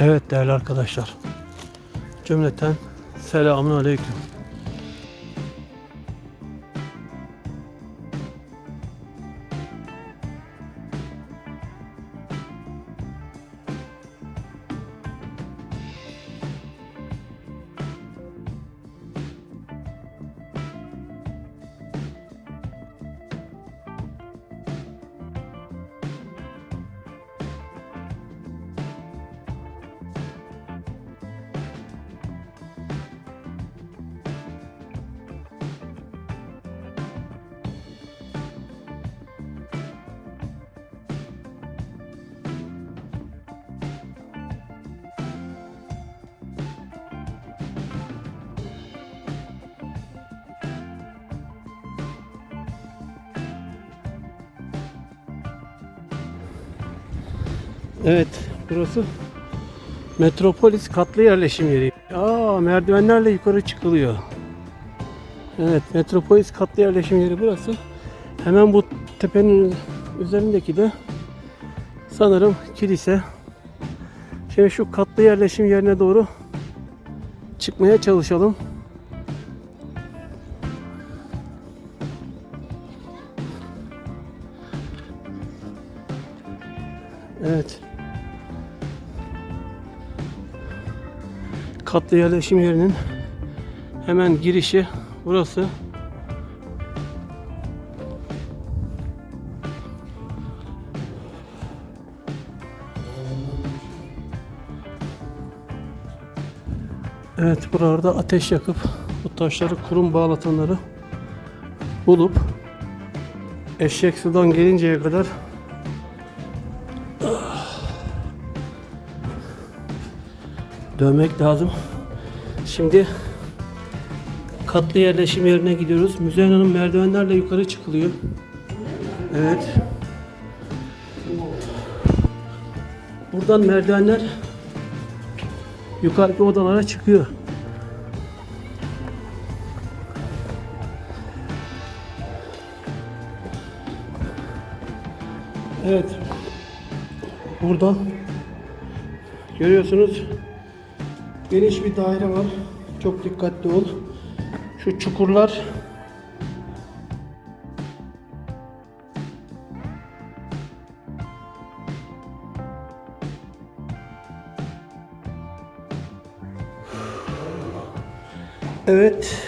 Evet değerli arkadaşlar. Cümleten selamun aleyküm. Evet burası Metropolis katlı yerleşim yeri. Aa merdivenlerle yukarı çıkılıyor. Evet Metropolis katlı yerleşim yeri burası. Hemen bu tepenin üzerindeki de sanırım kilise. Şimdi şu katlı yerleşim yerine doğru çıkmaya çalışalım. Evet. Katlı yerleşim yerinin hemen girişi burası. Evet buralarda ateş yakıp bu taşları kurum bağlatanları bulup eşek sudan gelinceye kadar dövmek lazım. Şimdi katlı yerleşim yerine gidiyoruz. Müzeyyen Hanım merdivenlerle yukarı çıkılıyor. Evet. Buradan merdivenler yukarıki odalara çıkıyor. Evet. Burada görüyorsunuz geniş bir daire var. Çok dikkatli ol. Şu çukurlar Evet.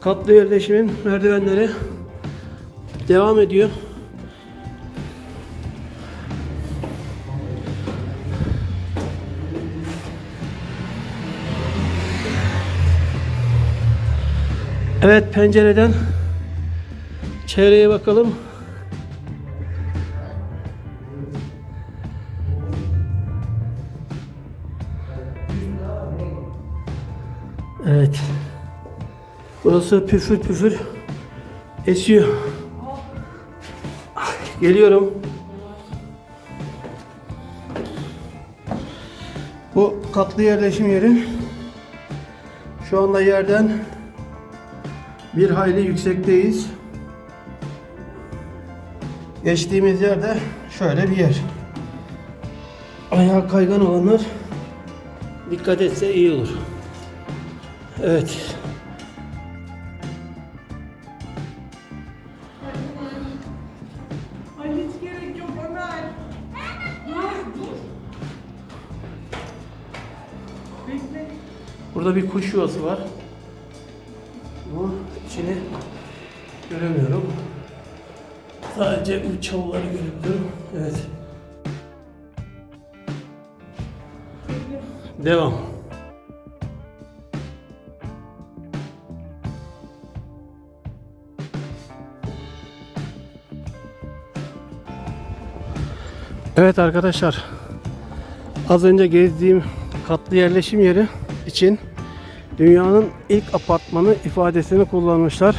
Katlı yerleşimin merdivenleri devam ediyor. Evet pencereden çevreye bakalım. Evet. Burası püfür püfür esiyor. Geliyorum. Bu katlı yerleşim yeri şu anda yerden bir hayli yüksekteyiz. Geçtiğimiz yerde şöyle bir yer. Ayağı kaygan olanlar dikkat etse iyi olur. Evet. Burada bir kuş yuvası var. Göremiyorum. Sadece bu çalıları görebiliyorum. Evet. Devam. Evet arkadaşlar. Az önce gezdiğim katlı yerleşim yeri için dünyanın ilk apartmanı ifadesini kullanmışlar.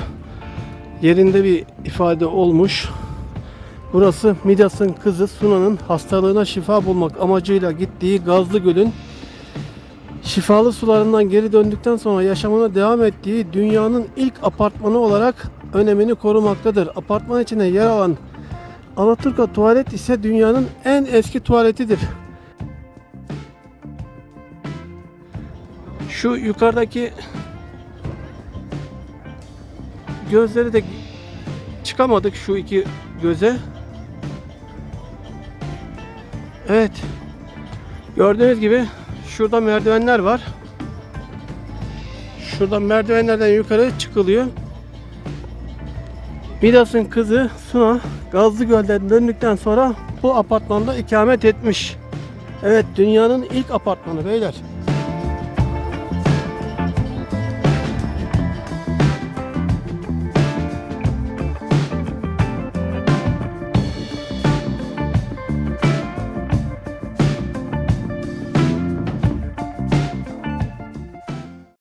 Yerinde bir ifade olmuş. Burası Midas'ın kızı Suna'nın hastalığına şifa bulmak amacıyla gittiği Gazlı Göl'ün şifalı sularından geri döndükten sonra yaşamına devam ettiği dünyanın ilk apartmanı olarak önemini korumaktadır. Apartman içinde yer alan Alaturka tuvalet ise dünyanın en eski tuvaletidir. Şu yukarıdaki gözleri de çıkamadık şu iki göze. Evet. Gördüğünüz gibi şurada merdivenler var. Şuradan merdivenlerden yukarı çıkılıyor. Midas'ın kızı Suna Gazlı Göl'den döndükten sonra bu apartmanda ikamet etmiş. Evet dünyanın ilk apartmanı beyler.